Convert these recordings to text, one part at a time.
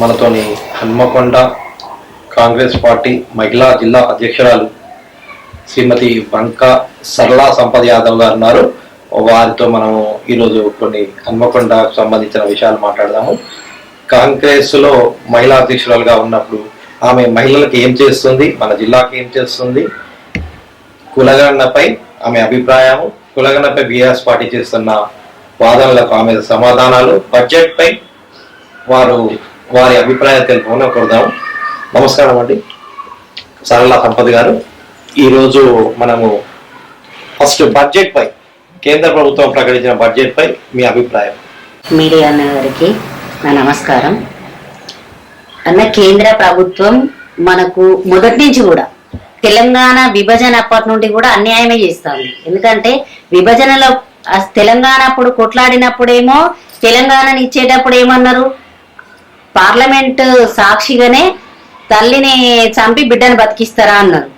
మనతోని హన్మకొండ కాంగ్రెస్ పార్టీ మహిళా జిల్లా అధ్యక్షురాలు శ్రీమతి బంక సరళా సంపద యాదవ్ గారు ఉన్నారు. వారితో మనం ఈరోజు కొన్ని హన్మకొండకు సంబంధించిన విషయాలు మాట్లాడదాము. కాంగ్రెస్లో మహిళా అధ్యక్షురాలుగా ఉన్నప్పుడు ఆమె మహిళలకు ఏం చేస్తుంది? మన జిల్లాకి ఏం చేస్తుంది? కులగణపై ఆమె అభిప్రాయము కులగణపై బీఆర్ఎస్ పార్టీ చేస్తున్న వాదనలకు ఆమె సమాధానాలు బడ్జెట్పై వారు వారి అభిప్రాయం తెలుపుకొని కోరుదాం. నమస్కారం అండి. సరళ సంపద్ గారు ఈరోజు మనము ఫస్ట్ బడ్జెట్ పై కేంద్ర ప్రభుత్వం ప్రకటించిన బడ్జెట్ పై మీ అభిప్రాయం. మీడియా అన్న నా నమస్కారం. అన్న కేంద్ర ప్రభుత్వం మనకు మొదటి నుంచి కూడా తెలంగాణ విభజన అప్పటి నుండి కూడా అన్యాయమే చేస్తుంది. ఎందుకంటే విభజనలో తెలంగాణ అప్పుడు కొట్లాడినప్పుడేమో తెలంగాణని ఇచ్చేటప్పుడు ఏమన్నారు? పార్లమెంట్ సాక్షిగానే తల్లిని చంపి బిడ్డను బతికిస్తారా అన్నారు.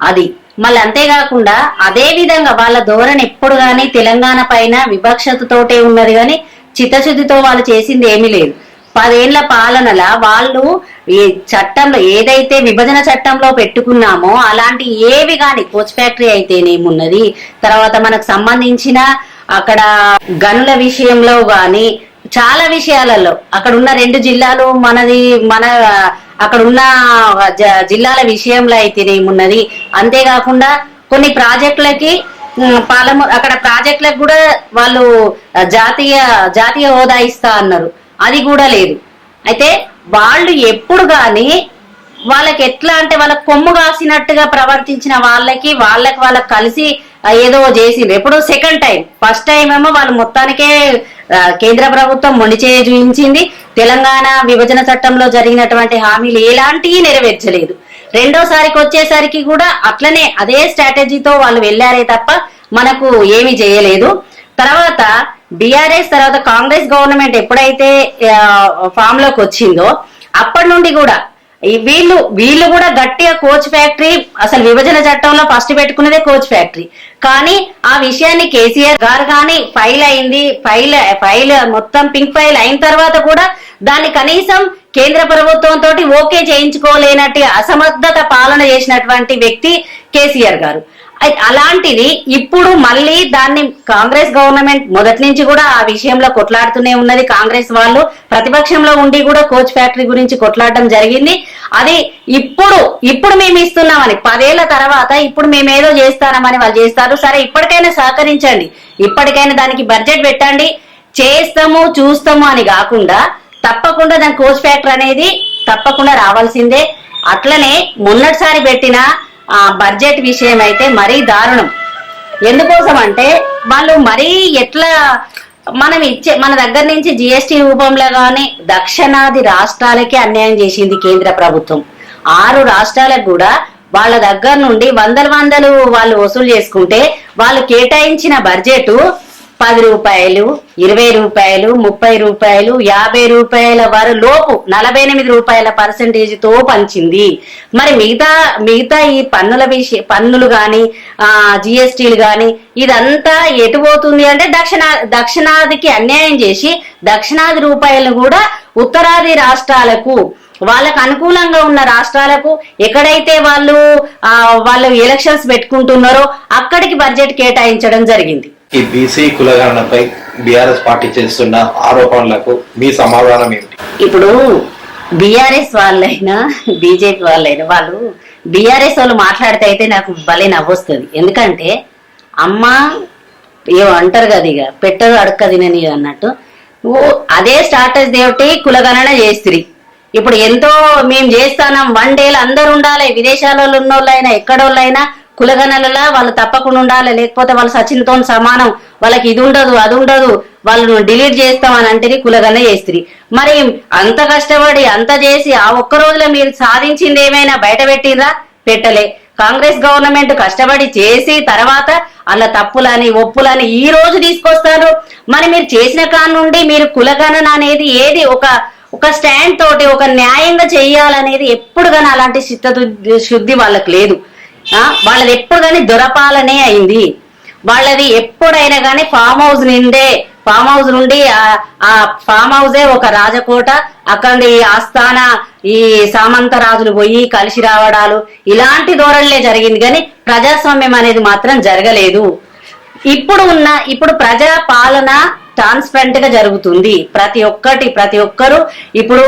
అది మళ్ళీ అంతేకాకుండా అదే విధంగా వాళ్ళ ధోరణి ఎప్పుడు కానీ తెలంగాణ పైన వివక్షతతోటే ఉన్నది కానీ చిత్తశుద్ధితో వాళ్ళు చేసింది ఏమీ లేదు. పదేళ్ళ పాలనల వాళ్ళు ఈ చట్టంలో ఏదైతే విభజన చట్టంలో పెట్టుకున్నామో అలాంటి ఏవి కానీ కోచ్ ఫ్యాక్టరీ అయితేనేమున్నది తర్వాత మనకు సంబంధించిన అక్కడ గనుల విషయంలో కానీ చాలా విషయాలలో అక్కడ ఉన్న రెండు జిల్లాలు మనది మన అక్కడ ఉన్న జ- జిల్లాల విషయంలో అయితేనేమున్నది అంతేకాకుండా కొన్ని ప్రాజెక్టులకి పాలము అక్కడ ప్రాజెక్టులకు కూడా వాళ్ళు జాతీయ జాతీయ హోదా ఇస్తా అన్నారు. అది కూడా లేదు. అయితే వాళ్ళు ఎప్పుడు కానీ వాళ్ళకి ఎట్లా అంటే వాళ్ళకి కొమ్ము కాసినట్టుగా ప్రవర్తించిన వాళ్ళకి వాళ్ళకి వాళ్ళకి కలిసి ఏదో చేసిండ్రు. ఎప్పుడు సెకండ్ టైం ఫస్ట్ టైం ఏమో వాళ్ళు మొత్తానికే కేంద్ర ప్రభుత్వం మొండిచేయ చూపించింది. తెలంగాణ విభజన చట్టంలో జరిగినటువంటి హామీలు ఎలాంటివి నెరవేర్చలేదు. రెండోసారికి వచ్చేసరికి కూడా అట్లనే అదే స్ట్రాటజీతో వాళ్ళు వెళ్ళారే తప్ప మనకు ఏమీ చేయలేదు. తర్వాత బీఆర్ఎస్ తర్వాత కాంగ్రెస్ గవర్నమెంట్ ఎప్పుడైతే ఫామ్లోకి వచ్చిందో అప్పటి నుండి కూడా వీళ్ళు వీళ్ళు కూడా గట్టిగా కోచ్ ఫ్యాక్టరీ అసలు విభజన చట్టంలో ఫస్ట్ పెట్టుకున్నదే కోచ్ ఫ్యాక్టరీ. కానీ ఆ విషయాన్ని కేసీఆర్ గారు కానీ ఫైల్ అయింది ఫైల్ ఫైల్ మొత్తం పింక్ ఫైల్ అయిన తర్వాత కూడా దాన్ని కనీసం కేంద్ర ప్రభుత్వం తోటి ఓకే చేయించుకోలేనట్టు అసమర్థత పాలన చేసినటువంటి వ్యక్తి కేసీఆర్ గారు. అలాంటిది ఇప్పుడు మళ్ళీ దాన్ని కాంగ్రెస్ గవర్నమెంట్ మొదటి నుంచి కూడా ఆ విషయంలో కొట్లాడుతూనే ఉన్నది. కాంగ్రెస్ వాళ్ళు ప్రతిపక్షంలో ఉండి కూడా కోచ్ ఫ్యాక్టరీ గురించి కొట్లాడడం జరిగింది. అది ఇప్పుడు ఇప్పుడు మేము ఇస్తున్నామని పదేళ్ళ తర్వాత ఇప్పుడు మేము ఏదో చేస్తామని వాళ్ళు చేస్తారు. సరే ఇప్పటికైనా సహకరించండి. ఇప్పటికైనా దానికి బడ్జెట్ పెట్టండి. చేస్తాము చూస్తాము అని కాకుండా తప్పకుండా దాని కోచ్ ఫ్యాక్టరీ అనేది తప్పకుండా రావాల్సిందే. అట్లనే మొన్నటిసారి పెట్టిన ఆ బడ్జెట్ విషయం అయితే మరీ దారుణం. ఎందుకోసం అంటే వాళ్ళు మరీ ఎట్లా మనం ఇచ్చే మన దగ్గర నుంచి జిఎస్టి రూపంలో కానీ దక్షిణాది రాష్ట్రాలకే అన్యాయం చేసింది కేంద్ర ప్రభుత్వం. ఆరు రాష్ట్రాలకు కూడా వాళ్ళ దగ్గర నుండి వందల వందలు వాళ్ళు వసూలు చేసుకుంటే వాళ్ళు కేటాయించిన బడ్జెట్ పది రూపాయలు ఇరవై రూపాయలు ముప్పై రూపాయలు యాభై రూపాయల వరకు లోపు నలభై ఎనిమిది రూపాయల పర్సెంటేజ్తో పంచింది. మరి మిగతా మిగతా ఈ పన్నుల విషయ పన్నులు గాని ఆ జిఎస్టీలు గాని ఇదంతా ఎటు పోతుంది అంటే దక్షిణ దక్షిణాదికి అన్యాయం చేసి దక్షిణాది రూపాయలు కూడా ఉత్తరాది రాష్ట్రాలకు వాళ్ళకు అనుకూలంగా ఉన్న రాష్ట్రాలకు ఎక్కడైతే వాళ్ళు ఆ వాళ్ళు ఎలక్షన్స్ పెట్టుకుంటున్నారో అక్కడికి బడ్జెట్ కేటాయించడం జరిగింది. ఈ బీసీ కులగణపై బీఆర్ఎస్ పార్టీ చేస్తున్న ఆరోపణలకు మీ సమాధానం ఏమిటి? ఇప్పుడు బీఆర్ఎస్ వాళ్ళైనా బీజేపీ వాళ్ళైనా వాళ్ళు బీఆర్ఎస్ వాళ్ళు మాట్లాడితే అయితే నాకు భలే నవ్వొస్తుంది. ఎందుకంటే అమ్మ ఏమో అంటారు కదా ఇక పెట్టదు అడక్క తినని అన్నట్టు. నువ్వు అదే స్టార్టర్స్ దేవుటి కులగణన చేస్తిరి ఇప్పుడు ఎంతో మేము చేస్తానం వన్ డేలు అందరు ఉండాలి విదేశాలలో ఉన్నోళ్ళైనా ఎక్కడోళ్ళైనా కులగణలలో వాళ్ళు తప్పకుండా ఉండాలి. లేకపోతే వాళ్ళు సచిన్తో సమానం. వాళ్ళకి ఇది ఉండదు అది ఉండదు. వాళ్ళను డిలీట్ చేస్తామని అంటేనే కులగణ చేస్తుంది. మరి అంత కష్టపడి అంత చేసి ఆ ఒక్క రోజులో మీరు సాధించింది ఏమైనా బయట పెట్టిందా పెట్టలే. కాంగ్రెస్ గవర్నమెంట్ కష్టపడి చేసి తర్వాత అలా తప్పులని ఒప్పులని ఈ రోజు తీసుకొస్తారు. మరి మీరు చేసిన కాడ నుండి మీరు కులగణన అనేది ఏది ఒక ఒక స్టాండ్ తోటి ఒక న్యాయంగా చేయాలనేది ఎప్పుడు కానీ అలాంటి చిత్తశుద్ధి శుద్ధి వాళ్ళకి లేదు. వాళ్ళది ఎప్పుడు కానీ దొరపాలనే అయింది. వాళ్ళది ఎప్పుడైనా కానీ ఫామ్ హౌస్ నిండే ఫామ్ హౌస్ నుండి ఆ- ఫామ్ హౌసే ఒక రాజకోట అక్కడ ఈ ఆస్థాన ఈ సామంత రాజులు పోయి కలిసి రావడాలు ఇలాంటి ధోరణిలే జరిగింది కానీ ప్రజాస్వామ్యం అనేది మాత్రం జరగలేదు. ఇప్పుడు ఉన్న ఇప్పుడు ప్రజా పాలన ట్రాన్స్పరెంట్గా జరుగుతుంది. ప్రతి ఒక్కటి ప్రతి ఒక్కరు ఇప్పుడు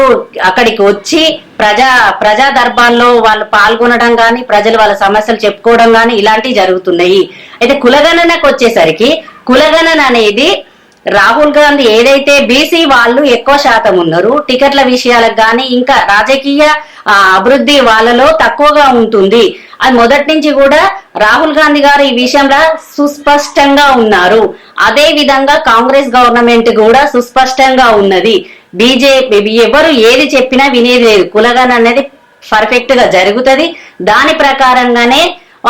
అక్కడికి వచ్చి ప్రజా ప్రజా దర్బాల్లో వాళ్ళు పాల్గొనడం గాని ప్రజలు వాళ్ళ సమస్యలు చెప్పుకోవడం గాని ఇలాంటివి జరుగుతున్నాయి. అయితే కులగణనకు వచ్చేసరికి కులగణన అనేది రాహుల్ గాంధీ ఏదైతే బీసీ వాళ్ళు ఎక్కువ శాతం ఉన్నారు టికెట్ల విషయాలకు గాని ఇంకా రాజకీయ అభివృద్ధి వాళ్ళలో తక్కువగా ఉంటుంది. అది మొదటి నుంచి కూడా రాహుల్ గాంధీ గారు ఈ విషయంలో సుస్పష్టంగా ఉన్నారు. అదే విధంగా కాంగ్రెస్ గవర్నమెంట్ కూడా సుస్పష్టంగా ఉన్నది. బీజేపీ ఎవరు ఏది చెప్పినా వినేది లేదు. కులగన్ అనేది పర్ఫెక్ట్గా జరుగుతుంది. దాని ప్రకారంగానే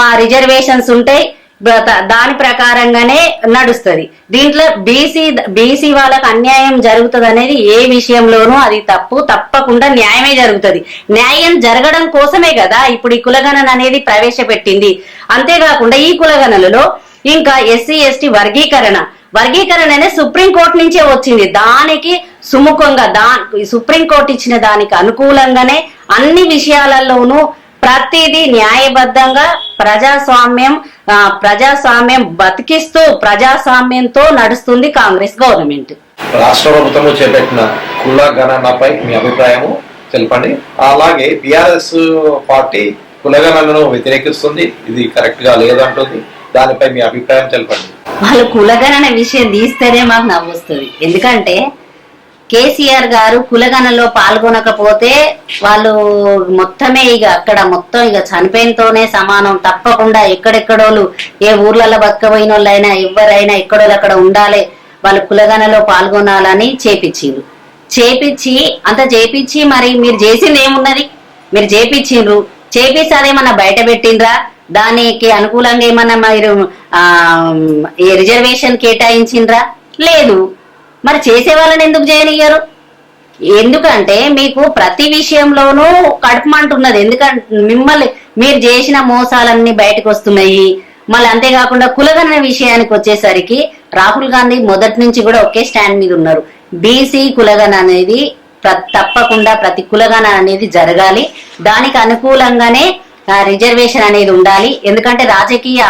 ఆ రిజర్వేషన్స్ ఉంటాయి. దాని ప్రకారంగానే నడుస్తుంది. దీంట్లో బీసీ బీసీ వాళ్ళకి అన్యాయం జరుగుతుంది అనేది ఏ విషయంలోనూ అది తప్పు తప్పకుండా న్యాయమే జరుగుతుంది. న్యాయం జరగడం కోసమే కదా ఇప్పుడు ఈ కులగణన అనేది ప్రవేశపెట్టింది. అంతేకాకుండా ఈ కులగణనలో ఇంకా ఎస్సీ ఎస్టీ వర్గీకరణ. వర్గీకరణ అనేది సుప్రీంకోర్టు నుంచే వచ్చింది. దానికి సుముఖంగా దా సుప్రీంకోర్టు ఇచ్చిన దానికి అనుకూలంగానే అన్ని విషయాలలోనూ ప్రతిదీ న్యాయబద్ధంగా ప్రజాస్వామ్యం ప్రజాస్వామ్యం బతికిస్తూ ప్రజాస్వామ్యంతో నడుస్తుంది కాంగ్రెస్ గవర్నమెంట్. రాష్ట్ర ప్రభుత్వం చేపట్టిన కుల గణనపై మీ అభిప్రాయము తెలపండి. అలాగే బీఆర్ఎస్ పార్టీ కులగణనను వ్యతిరేకిస్తుంది. ఇది కరెక్ట్గా లేదంటుంది. దానిపై మీ అభిప్రాయం తెలపండి. వాళ్ళు కులగణన విషయం తీస్తేనే మాకు నవ్వు వస్తుంది. ఎందుకంటే కేసీఆర్ గారు కులగణలో పాల్గొనకపోతే వాళ్ళు మొత్తమే ఇక అక్కడ మొత్తం ఇక చనిపోయినతోనే సమానం. తప్పకుండా ఎక్కడెక్కడోళ్ళు ఏ ఊర్లలో బతకపోయిన వాళ్ళైనా ఎవరైనా ఎక్కడోళ్ళు అక్కడ ఉండాలి. వాళ్ళు కులగణలో పాల్గొనాలని చేపించిండ్రు. చేపించి అంత చేపించి మరి మీరు చేసింది ఏమున్నది? మీరు చేపించిండ్రు. చేపిస్తే అదేమన్నా బయట పెట్టిండ్రా? దానికి అనుకూలంగా ఏమన్నా మీరు ఆ, రిజర్వేషన్ కేటాయించిండ్రా? లేదు. మరి చేసే వాళ్ళని ఎందుకు చేయనియ్యరు? ఎందుకంటే మీకు ప్రతి విషయంలోనూ కడుపుమంటున్నది ఎందుకంటే మిమ్మల్ని మీరు చేసిన మోసాలన్నీ బయటకు వస్తున్నాయి. మళ్ళీ అంతేకాకుండా కులగణన విషయానికి వచ్చేసరికి రాహుల్ గాంధీ మొదటి నుంచి కూడా ఒకే స్టాండ్ మీద ఉన్నారు. బీసీ కులగన అనేది తప్పకుండా ప్రతి కులగణ అనేది జరగాలి. దానికి అనుకూలంగానే రిజర్వేషన్ అనేది ఉండాలి. ఎందుకంటే రాజకీయ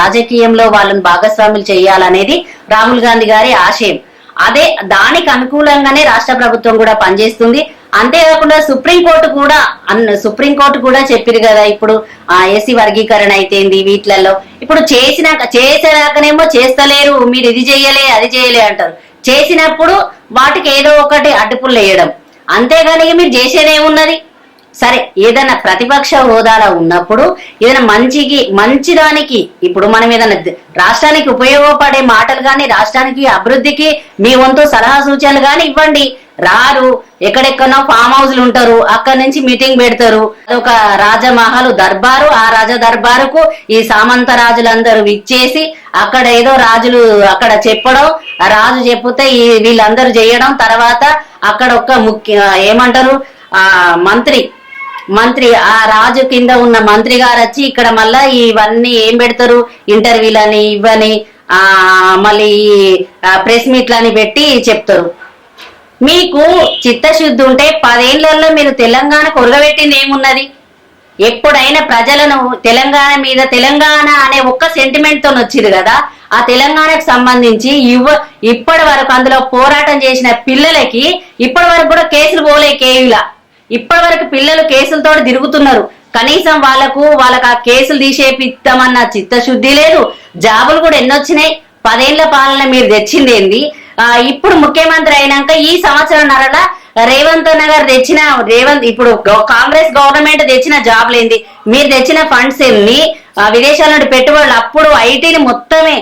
రాజకీయంలో వాళ్ళని భాగస్వాములు చేయాలనేది రాహుల్ గాంధీ గారి ఆశయం. అదే దానికి అనుకూలంగానే రాష్ట్ర ప్రభుత్వం కూడా పనిచేస్తుంది. అంతేకాకుండా సుప్రీంకోర్టు కూడా అన్న సుప్రీంకోర్టు కూడా చెప్పిరు కదా ఇప్పుడు ఆ వర్గీకరణ అయితేంది వీటిలలో. ఇప్పుడు చేసినాక చేసేదాకనేమో చేస్తలేరు మీరు ఇది చేయలే అది చేయలే అంటారు. చేసినప్పుడు వాటికి ఏదో ఒకటి అడ్డుపులు వేయడం అంతేగాని మీరు చేసేదేమున్నది? సరే ఏదైనా ప్రతిపక్ష హోదాలో ఉన్నప్పుడు ఏదైనా మంచికి మంచిదానికి ఇప్పుడు మనం ఏదైనా రాష్ట్రానికి ఉపయోగపడే మాటలు కానీ రాష్ట్రానికి అభివృద్ధికి మీ వంతు సలహా సూచనలు కానీ ఇవ్వండి. రారు ఎక్కడెక్కడో ఫామ్ హౌస్లు ఉంటారు అక్కడి నుంచి మీటింగ్ పెడతారు. ఒక రాజమహల్ దర్బారు ఆ రాజ దర్బారుకు ఈ సామంత రాజులందరూ ఇచ్చేసి అక్కడ ఏదో రాజులు అక్కడ చెప్పడం ఆ రాజు చెప్తే ఈ వీళ్ళందరూ చేయడం తర్వాత అక్కడ ఒక ముఖ్య ఏమంటారు ఆ మంత్రి మంత్రి ఆ రాజు కింద ఉన్న మంత్రి గారు వచ్చి ఇక్కడ మళ్ళా ఇవన్నీ ఏం పెడతారు? ఇంటర్వ్యూలని ఇవని ఆ మళ్ళీ ప్రెస్ మీట్లని పెట్టి చెప్తారు. మీకు చిత్తశుద్ధి ఉంటే పదేళ్ళలో మీరు తెలంగాణ కొరగబెట్టింది ఏమున్నది? ఎప్పుడైనా ప్రజలను తెలంగాణ మీద తెలంగాణ అనే ఒక్క సెంటిమెంట్తో వచ్చింది కదా? ఆ తెలంగాణకు సంబంధించి ఇవ్వ ఇప్పటి వరకు అందులో పోరాటం చేసిన పిల్లలకి ఇప్పటి వరకు కూడా కేసులు పోలే కేయులా ఇప్పటి వరకు పిల్లలు కేసులతో తిరుగుతున్నారు. కనీసం వాళ్ళకు వాళ్ళకి ఆ కేసులు తీసేపిద్దామన్న చిత్తశుద్ధి లేదు. జాబులు కూడా ఎన్నొచ్చినాయి. పదేళ్ళ పాలన మీరు తెచ్చింది ఏంది? ఆ, ఇప్పుడు ముఖ్యమంత్రి అయినాక ఈ సంవత్సరం నరల రేవంత్ అన్న గారు తెచ్చిన రేవంత్ ఇప్పుడు కాంగ్రెస్ గవర్నమెంట్ తెచ్చిన జాబ్లు ఏంది? మీరు తెచ్చిన ఫండ్స్ ఎన్ని విదేశాల నుండి పెట్టుబడులు అప్పుడు ఐటీని మొత్తమే.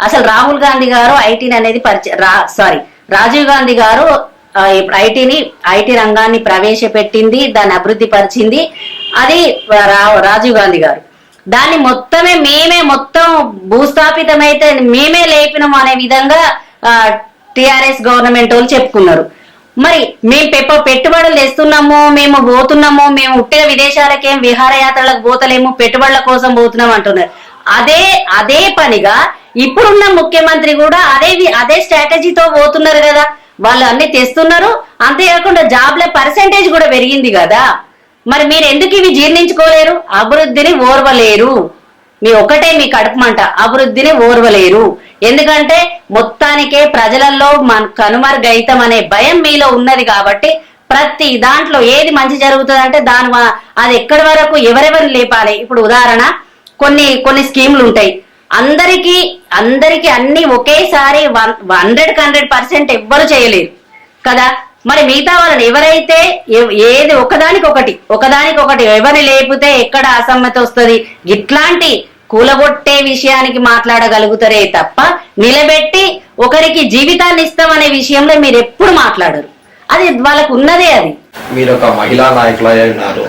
అసలు రాహుల్ గాంధీ గారు ఐటీని అనేది పరిచయం సారీ రాజీవ్ గాంధీ గారు ఇప్పుడు ఐటీని ఐటీ రంగాన్ని ప్రవేశపెట్టింది దాన్ని అభివృద్ధి పరిచింది. అది రా- రాజీవ్ గాంధీ గారు. దాన్ని మొత్తమే మేమే మొత్తం భూస్థాపితమైతే మేమే లేపినాం అనే విధంగా టిఆర్ఎస్ గవర్నమెంట్ వాళ్ళు చెప్పుకున్నారు. మరి మేము పెప్ప పెట్టుబడులు తెస్తున్నాము మేము పోతున్నాము మేము ఉట్టిగా విదేశాలకేం విహారయాత్రలకు పోతలేము పెట్టుబడుల కోసం పోతున్నాం అంటున్నారు. అదే అదే పనిగా ఇప్పుడున్న ముఖ్యమంత్రి కూడా అదే అదే స్ట్రాటజీతో పోతున్నారు కదా. వాళ్ళు అన్ని తెస్తున్నారు. అంతేకాకుండా జాబ్ల పర్సెంటేజ్ కూడా పెరిగింది కదా. మరి మీరు ఎందుకు ఇవి జీర్ణించుకోలేరు? అభివృద్ధిని ఓర్వలేరు. మీ ఒకటే మీ కడుపు అభివృద్ధిని ఓర్వలేరు. ఎందుకంటే మొత్తానికే ప్రజలలో మన కనుమరుగైతం అనే భయం మీలో ఉన్నది కాబట్టి ప్రతి దాంట్లో ఏది మంచి జరుగుతుందంటే దాని అది ఎక్కడి వరకు ఎవరెవరు లేపాలి? ఇప్పుడు ఉదాహరణ కొన్ని కొన్ని స్కీములు ఉంటాయి అందరికీ అందరికీ అన్ని ఒకేసారి వన్ హండ్రెడ్ హండ్రెడ్ పర్సెంట్ ఎవ్వరు చేయలేరు. కదా? మరి మిగతా వాళ్ళని ఎవరైతే ఏది ఒకదానికి ఒకటి ఒకదానికి ఒకటి ఎవరిని లేపితే ఎక్కడ అసమ్మతి వస్తుంది? ఇట్లాంటి కూలగొట్టే విషయానికి మాట్లాడగలుగుతారే తప్ప నిలబెట్టి ఒకరికి జీవితాన్ని ఇస్తామనే విషయంలో మీరు ఎప్పుడు మాట్లాడరు. అది వాళ్ళకు ఉన్నదే అది. మీరు ఒక మహిళా నాయకులు ఉన్నారు.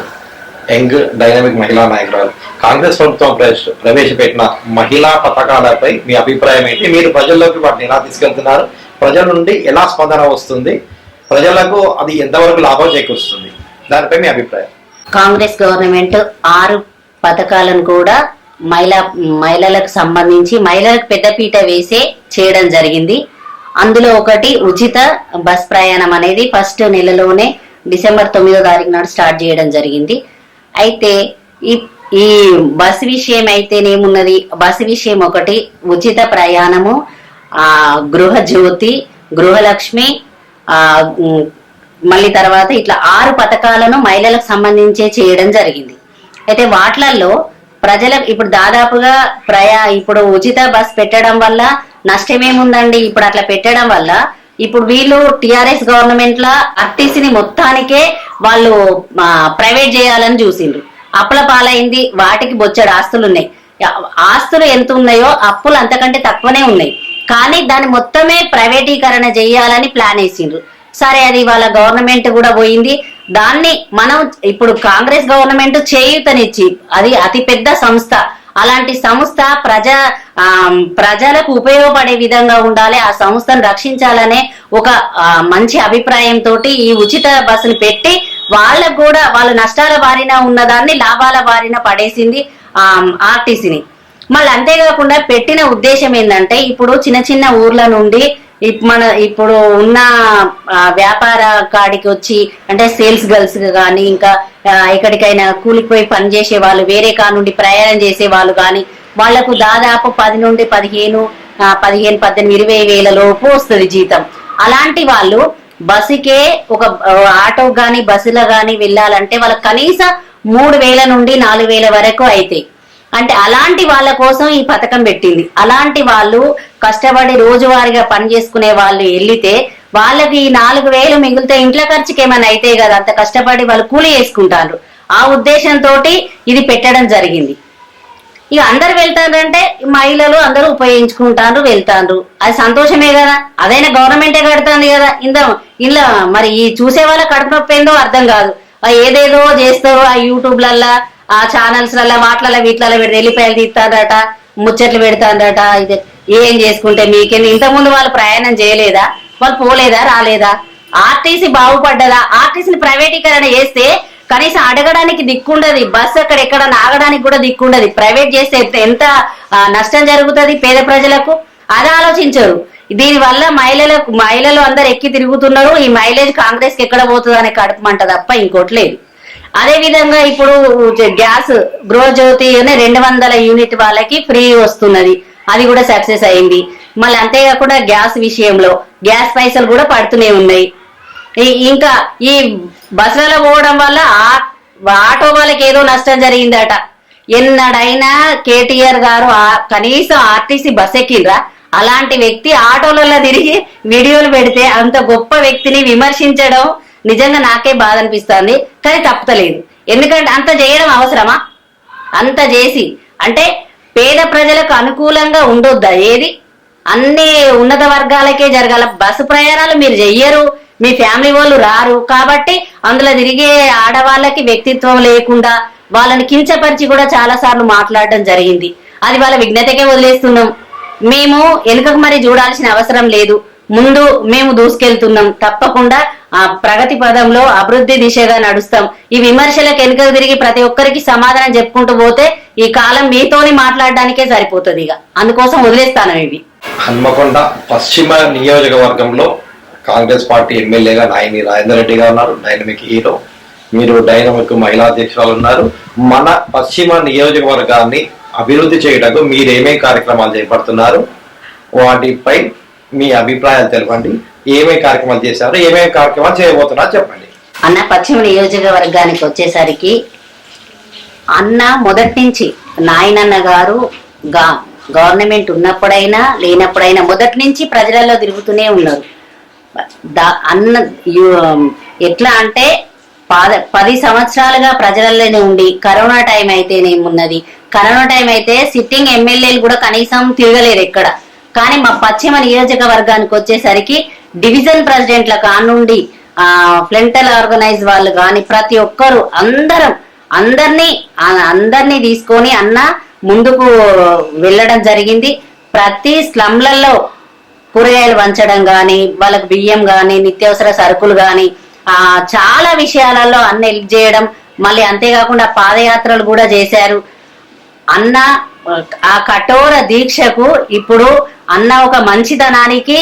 యంగ్ డైనమిక్ మహిళా నాయకురాలు. కాంగ్రెస్ ప్రభుత్వం ప్రవేశ- ప్రవేశపెట్టిన మహిళా పథకాలపై మీ అభిప్రాయం ఏంటి? మీరు ప్రజల్లోకి వాటిని ఎలా తీసుకెళ్తున్నారు? ప్రజల నుండి ఎలా స్పందన వస్తుంది? ప్రజలకు అది ఎంతవరకు లాభం చేకూరుస్తుంది? దానిపై మీ అభిప్రాయం. కాంగ్రెస్ గవర్నమెంట్ ఆరు పథకాలను కూడా మహిళా మహిళలకు సంబంధించి మహిళలకు పెద్దపీట వేసే చేయడం జరిగింది. అందులో ఒకటి ఉచిత బస్ ప్రయాణం అనేది ఫస్ట్ నెలలోనే డిసెంబర్ తొమ్మిదో తారీఖు నాడు స్టార్ట్ చేయడం జరిగింది. అయితే ఈ ఈ బస్ విషయం అయితేనేమున్నది బస్ విషయం ఒకటి ఉచిత ప్రయాణము ఆ గృహ జ్యోతి గృహలక్ష్మి ఆ మళ్ళీ తర్వాత ఇట్లా ఆరు పథకాలను మహిళలకు సంబంధించే చేయడం జరిగింది. అయితే వాటిలలో ప్రజల ఇప్పుడు దాదాపుగా ప్రయా ఇప్పుడు ఉచిత బస్ పెట్టడం వల్ల నష్టమేముందండి? ఇప్పుడు అట్లా పెట్టడం వల్ల ఇప్పుడు వీళ్ళు టిఆర్ఎస్ గవర్నమెంట్ లా ఆర్టీసీని మొత్తానికే వాళ్ళు ప్రైవేట్ చేయాలని చూసిండ్రు. అప్పుల పాలైంది వాటికి బొచ్చడు ఆస్తులు ఉన్నాయి ఆస్తులు ఎంత ఉన్నాయో అప్పులు అంతకంటే తక్కువనే ఉన్నాయి. కానీ దాన్ని మొత్తమే ప్రైవేటీకరణ చేయాలని ప్లాన్ వేసిండ్రు. సరే అది వాళ్ళ గవర్నమెంట్ కూడా పోయింది. దాన్ని మనం ఇప్పుడు కాంగ్రెస్ గవర్నమెంట్ చేయూతనిచ్చి అది అతిపెద్ద సంస్థ. అలాంటి సంస్థ ప్రజా ప్రజలకు ఉపయోగపడే విధంగా ఉండాలి ఆ సంస్థను రక్షించాలనే ఒక మంచి అభిప్రాయంతో ఈ ఉచిత బస్సును పెట్టి వాళ్ళకు కూడా వాళ్ళ నష్టాల బారిన ఉన్నదాన్ని లాభాల బారిన పడేసింది ఆర్టీసీని. మళ్ళీ అంతేకాకుండా పెట్టిన ఉద్దేశం ఏంటంటే ఇప్పుడు చిన్న చిన్న ఊర్ల నుండి మన ఇప్పుడు ఉన్న వ్యాపార కాడికి వచ్చి అంటే సేల్స్ గర్ల్స్ కానీ ఇంకా ఎక్కడికైనా కూలికి పోయి పని చేసే వాళ్ళు వేరే కా నుండి ప్రయాణం చేసే వాళ్ళు కానీ వాళ్ళకు దాదాపు పది నుండి పదిహేను పదిహేను పద్దెనిమిది ఇరవై వేల లోపు వస్తుంది జీతం. అలాంటి వాళ్ళు బస్సుకే ఒక ఆటో గాని బస్సులో గాని వెళ్ళాలంటే వాళ్ళకి కనీసం మూడు వేల నుండి నాలుగు వేల వరకు అవుతాయి అంటే అలాంటి వాళ్ళ కోసం ఈ పథకం పెట్టింది. అలాంటి వాళ్ళు కష్టపడి రోజువారీగా పని చేసుకునే వాళ్ళు వెళ్ళితే వాళ్ళకి ఈ నాలుగు వేలు మిగిలితే ఇంట్లో ఖర్చుకి ఏమైనా అయితే కదా. అంత కష్టపడి వాళ్ళు కూలి చేసుకుంటారు. ఆ ఉద్దేశంతో ఇది పెట్టడం జరిగింది. ఇక అందరు వెళ్తారంటే మహిళలు అందరూ ఉపయోగించుకుంటారు వెళ్తారు. అది సంతోషమే కదా. అదైనా గవర్నమెంటే కడుతుంది కదా. ఇంద ఇలా మరి ఈ చూసే వాళ్ళ కడుపు నొప్పి ఏందో అర్థం కాదు. ఏదేదో చేస్తారు ఆ యూట్యూబ్లల్లా ఆ ఛానల్స్ లల్లా వాట్లలో వీటిలలో పెడితే ఎల్లిపాయలు తీస్తారట ముచ్చట్లు పెడతారట ఇది ఏం చేసుకుంటే మీకే? ఇంతకుముందు వాళ్ళు ప్రయాణం చేయలేదా? వాళ్ళు పోలేదా రాలేదా? ఆర్టీసీ బాగుపడ్డదా? ఆర్టీసీని ప్రైవేటీకరణ చేస్తే కనీసం అడగడానికి దిక్కుండదు. బస్సు అక్కడ ఎక్కడ ఆగడానికి కూడా దిక్కుండదు. ప్రైవేట్ చేస్తే ఎంత- నష్టం జరుగుతుంది పేద ప్రజలకు? అది ఆలోచించరు. దీని వల్ల మహిళలకు మహిళలు అందరు ఎక్కి తిరుగుతున్నారు. ఈ మైలేజ్ కాంగ్రెస్కి ఎక్కడ పోతుంది అనే కడుపుమంట తప్ప ఇంకోటి లేదు. అదే విధంగా ఇప్పుడు గ్యాస్ గృహజ్యోతి అనే రెండు వందల యూనిట్ వాళ్ళకి ఫ్రీ వస్తున్నది. అది కూడా సక్సెస్ అయింది. మళ్ళీ అంతేకాకుండా గ్యాస్ విషయంలో గ్యాస్ పైసలు కూడా పడుతూనే ఉన్నాయి. ఈ- ఇంకా ఈ బస్సులలో పోవడం వల్ల ఆ- ఆటో వాళ్ళకి ఏదో నష్టం జరిగిందట. ఎన్నడైనా కేటీఆర్ గారు కనీసం ఆర్టీసీ బస్ ఎక్కిండ్రా? అలాంటి వ్యక్తి ఆటోలలో తిరిగి వీడియోలు పెడితే అంత గొప్ప వ్యక్తిని విమర్శించడం నిజంగా నాకే బాధ అనిపిస్తుంది కానీ తప్పతలేదు. ఎందుకంటే అంత చేయడం అవసరమా? అంత చేసి. అంటే పేద ప్రజలకు అనుకూలంగా ఉండొద్దా ఏది? అన్ని ఉన్నత వర్గాలకే జరగాల బస్సు ప్రయాణాలు మీరు చెయ్యరు మీ ఫ్యామిలీ వాళ్ళు రారు. కాబట్టి అందులో తిరిగే ఆడవాళ్ళకి వ్యక్తిత్వం లేకుండా వాళ్ళని కించపరిచి కూడా చాలా సార్లు మాట్లాడడం జరిగింది. అది వాళ్ళ విఘ్నతకే వదిలేస్తున్నాం. మేము వెనుకకు మరి చూడాల్సిన అవసరం లేదు. ముందు మేము దూసుకెళ్తున్నాం. తప్పకుండా ఆ ప్రగతి పదంలో అభివృద్ధి దిశగా నడుస్తాం. ఈ విమర్శలకు వెనుక తిరిగి ప్రతి ఒక్కరికి సమాధానం చెప్పుకుంటూ పోతే ఈ కాలం మీతోని మాట్లాడడానికే సరిపోతుంది ఇక. అందుకోసం వదిలేస్తాను ఇవి. హన్మకొండ పశ్చిమ నియోజకవర్గంలో కాంగ్రెస్ పార్టీ ఎమ్మెల్యేగా నాయని రాజేందర్ రెడ్డి గారు ఉన్నారు. Dynamic hero. మీరు డైనమిక్ మహిళా అధ్యక్షురాలు ఉన్నారు. మన పశ్చిమ నియోజకవర్గాన్ని అభివృద్ధి చేయటకు మీరు ఏమేమి కార్యక్రమాలు చేపడుతున్నారు. వాటిపై మీ అభిప్రాయాలు తెలపండి. ఏమేమి కార్యక్రమాలు చేశారు ఏమేమి కార్యక్రమాలు చేయబోతున్నారు చెప్పండి. అన్న పశ్చిమ నియోజకవర్గానికి వచ్చేసరికి అన్న మొదటి నుంచి నాయనన్న గారు గా గవర్నమెంట్ ఉన్నప్పుడైనా లేనప్పుడైనా మొదటి నుంచి ప్రజలలో తిరుగుతూనే ఉన్నారు. దా- అన్న ఎట్లా అంటే పాద పది సంవత్సరాలుగా ప్రజలలోనే ఉండి కరోనా టైం అయితేనేమున్నది కరోనా టైం అయితే సిట్టింగ్ ఎమ్మెల్యేలు కూడా కనీసం తిరగలేరు ఎక్కడ. కానీ మా పశ్చిమ నియోజకవర్గానికి వచ్చేసరికి డివిజన్ ప్రెసిడెంట్ల కానుండి ఆ ఫ్లెంటల్ ఆర్గనైజ్ వాళ్ళు కానీ ప్రతి ఒక్కరు అందరం అందరినీ అందరినీ తీసుకొని అన్న ముందుకు వెళ్ళడం జరిగింది. ప్రతి స్లమ్లలో కూరగాయలు వంచడం కానీ వాళ్ళకి బియ్యం కానీ నిత్యావసర సరుకులు కానీ ఆ చాలా విషయాలలో అన్న హెల్ప్ చేయడం మళ్ళీ అంతేకాకుండా పాదయాత్రలు కూడా చేశారు. అన్న ఆ కఠోర దీక్షకు ఇప్పుడు అన్న ఒక మంచితనానికి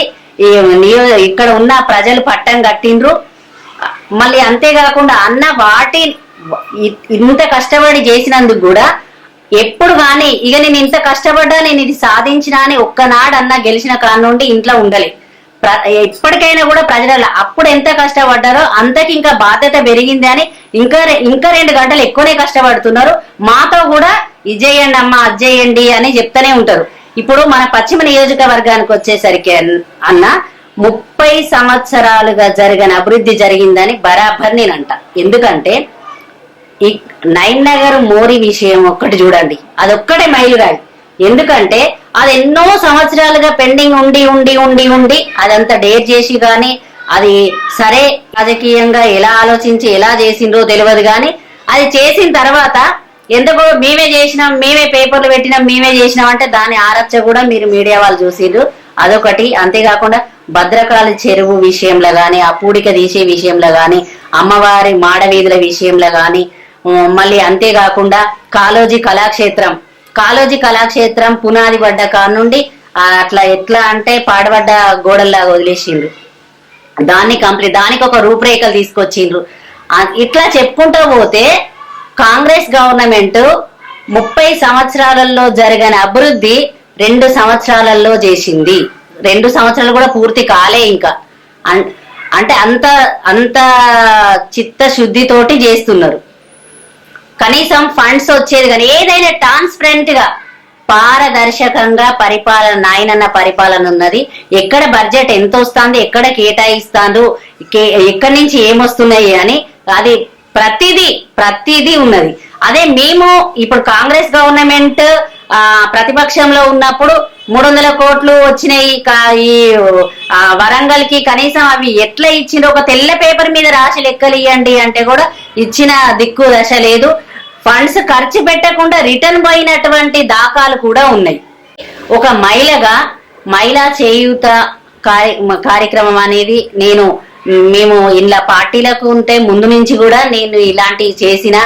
ఇక్కడ ఉన్న ప్రజలు పట్టం కట్టిండ్రు. మళ్ళీ అంతేకాకుండా అన్న వాటి ఇంత కష్టపడి చేసినందుకు కూడా ఎప్పుడు కానీ ఇక నేను ఇంత కష్టపడ్డా నేను ఇది సాధించినా అని ఒక్కనాడు అన్న గెలిచిన కాడ నుండి ఇంట్లో ఉండలే. ప్ర- ఎప్పటికైనా కూడా ప్రజల అప్పుడు ఎంత కష్టపడ్డారో అంతకి ఇంకా బాధ్యత పెరిగింది అని ఇంకా ఇంకా రెండు గంటలు ఎక్కువనే కష్టపడుతున్నారు. మాతో కూడా ఇది చేయండి అమ్మా అది చేయండి అని చెప్తూనే ఉంటారు. ఇప్పుడు మన పశ్చిమ నియోజకవర్గానికి వచ్చేసరికి అన్న ముప్పై సంవత్సరాలుగా జరిగిన అభివృద్ధి జరిగిందని బరాబర్ నేనంట ఎందుకంటే ఈ నైన్ నగర్ మోరీ విషయం ఒక్కటి చూడండి. అదొక్కటే మైలురాయి. ఎందుకంటే అది ఎన్నో సంవత్సరాలుగా పెండింగ్ ఉండి ఉండి ఉండి ఉండి అదంతా డేర్ చేసి గాని అది సరే రాజకీయంగా ఎలా ఆలోచించి ఎలా చేసిందో తెలియదు గాని అది చేసిన తర్వాత ఎందుకు మేమే చేసినాం మేమే పేపర్లు పెట్టినాం మేమే చేసినాం అంటే దాని ఆరచ్చ కూడా మీరు మీడియా వాళ్ళు చూసిండ్రు అదొకటి. అంతేకాకుండా భద్రకాళి చెరువు విషయంలో గాని ఆ పూడిక తీసే విషయంలో గాని అమ్మవారి మాడవీధుల విషయంలో గాని మళ్ళీ అంతేకాకుండా కాలోజీ కళాక్షేత్రం. కాలోజీ కళాక్షేత్రం పునాది పడ్డ కాడ నుండి అట్లా ఎట్లా అంటే పాడబడ్డ గోడల్లాగా వదిలేసిండ్రు. దాన్ని కంప్లీట్ దానికి ఒక రూపురేఖలు తీసుకొచ్చిండ్రు. ఇట్లా చెప్పుకుంటూ పోతే కాంగ్రెస్ గవర్నమెంట్ ముప్పై సంవత్సరాలలో జరిగిన అభివృద్ధి రెండు సంవత్సరాలలో చేసింది. రెండు సంవత్సరాలు కూడా పూర్తి కాలే ఇంకా. అన్- అంటే అంత అంత చిత్తశుద్ధితోటి చేస్తున్నారు. కనీసం ఫండ్స్ వచ్చేది కానీ ఏదైనా ట్రాన్స్పరెంట్గా పారదర్శకంగా పరిపాలన నాయనన్న పరిపాలన ఉన్నది. ఎక్కడ బడ్జెట్ ఎంత వస్తుంది ఎక్కడ కేటాయిస్తాండ్రు కే- ఎక్కడి నుంచి ఏమొస్తున్నాయి అని అది ప్రతిదీ ప్రతిదీ ఉన్నది. అదే మేము ఇప్పుడు కాంగ్రెస్ గవర్నమెంట్ ఆ ప్రతిపక్షంలో ఉన్నప్పుడు మూడు వందల కోట్లు వచ్చినాయి కా- ఈ వరంగల్కి కనీసం అవి ఎట్లా ఇచ్చిందో ఒక తెల్ల పేపర్ మీద రాసి లెక్కలు ఇవ్వండి అంటే కూడా ఇచ్చిన దిక్కు దశ లేదు. ఫండ్స్ ఖర్చు పెట్టకుండా రిటర్న్ పోయినటువంటి దాఖలు కూడా ఉన్నాయి. ఒక మహిళగా మహిళా చేయూత కార్యక్రమం అనేది నేను మేము ఇలా పార్టీలకు ఉంటే ముందు నుంచి కూడా నేను ఇలాంటివి చేసిన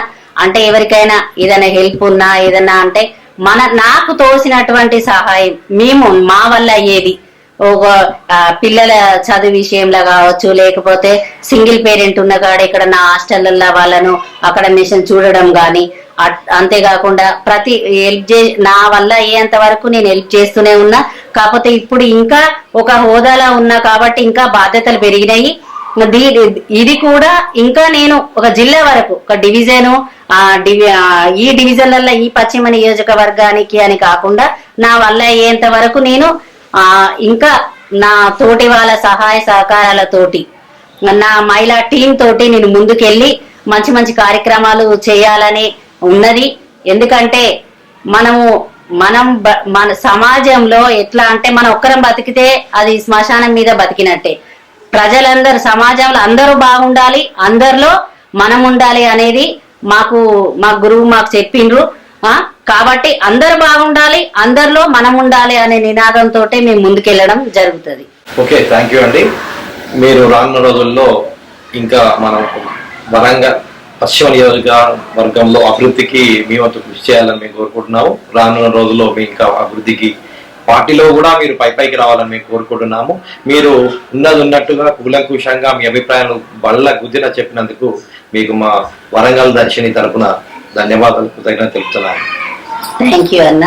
అంటే ఎవరికైనా ఏదైనా హెల్ప్ ఉన్నా ఏదన్నా అంటే మన నాకు తోసినటువంటి సహాయం మేము మా వల్ల అయ్యేది. ఒక పిల్లల చదువు విషయంలో కావచ్చు లేకపోతే సింగిల్ పేరెంట్ ఉన్న కాడ ఇక్కడ నా హాస్టల్లో వాళ్ళను అక్కడ మిషన్ చూడడం కానీ అంతేకాకుండా ప్రతి హెల్ప్ చే నా వల్ల అయ్యేంత వరకు నేను హెల్ప్ చేస్తూనే ఉన్నా. కాకపోతే ఇప్పుడు ఇంకా ఒక హోదాలో ఉన్నా కాబట్టి ఇంకా బాధ్యతలు పెరిగినాయి. దీ- ఇది కూడా ఇంకా నేను ఒక జిల్లా వరకు ఒక డివిజను ఆ డివి ఈ డివిజన్లలో ఈ పశ్చిమ నియోజకవర్గానికి అని కాకుండా నా వల్ల అయ్యేంత వరకు నేను ఆ ఇంకా నా తోటి వాళ్ళ సహాయ సహకారాలతోటి నా మహిళా టీం తోటి నేను ముందుకెళ్ళి మంచి మంచి కార్యక్రమాలు చేయాలని ఉన్నది. ఎందుకంటే మనము మనం బ- మన సమాజంలో ఎట్లా అంటే మనం ఒక్కరం బతికితే అది శ్మశానం మీద బతికినట్టే. ప్రజలందరూ సమాజంలో అందరూ బాగుండాలి అందరిలో మనం ఉండాలి అనేది మాకు మా గురువు మాకు చెప్పిండ్రు. కాబట్టి అందరు బాగుండాలి అందరిలో మనం ఉండాలి అనే నినాదంతో మేము ముందుకెళ్ళడం జరుగుతుంది. ఓకే థ్యాంక్ యూ అండి. మీరు రానున్న రోజుల్లో ఇంకా మనం వరంగల్ పశ్చిమ నియోజకవర్గంలో అభివృద్ధికి మీ వంతు కృషి చేయాలని మేము కోరుకుంటున్నాము. రానున్న రోజుల్లో మీ ఇంకా అభివృద్ధికి పార్టీలో కూడా మీరు పై పైకి రావాలని మేము కోరుకుంటున్నాము. మీరు ఉన్నది ఉన్నట్టుగా కూలంకుషంగా మీ అభిప్రాయాలు బళ్ళ గుద్దిన చెప్పినందుకు మీకు మా వరంగల్ దర్శిని తరపున ధన్యవాదాలు కృతజ్ఞత తెలుపుతున్నాను. థ్యాంక్ యూ అన్న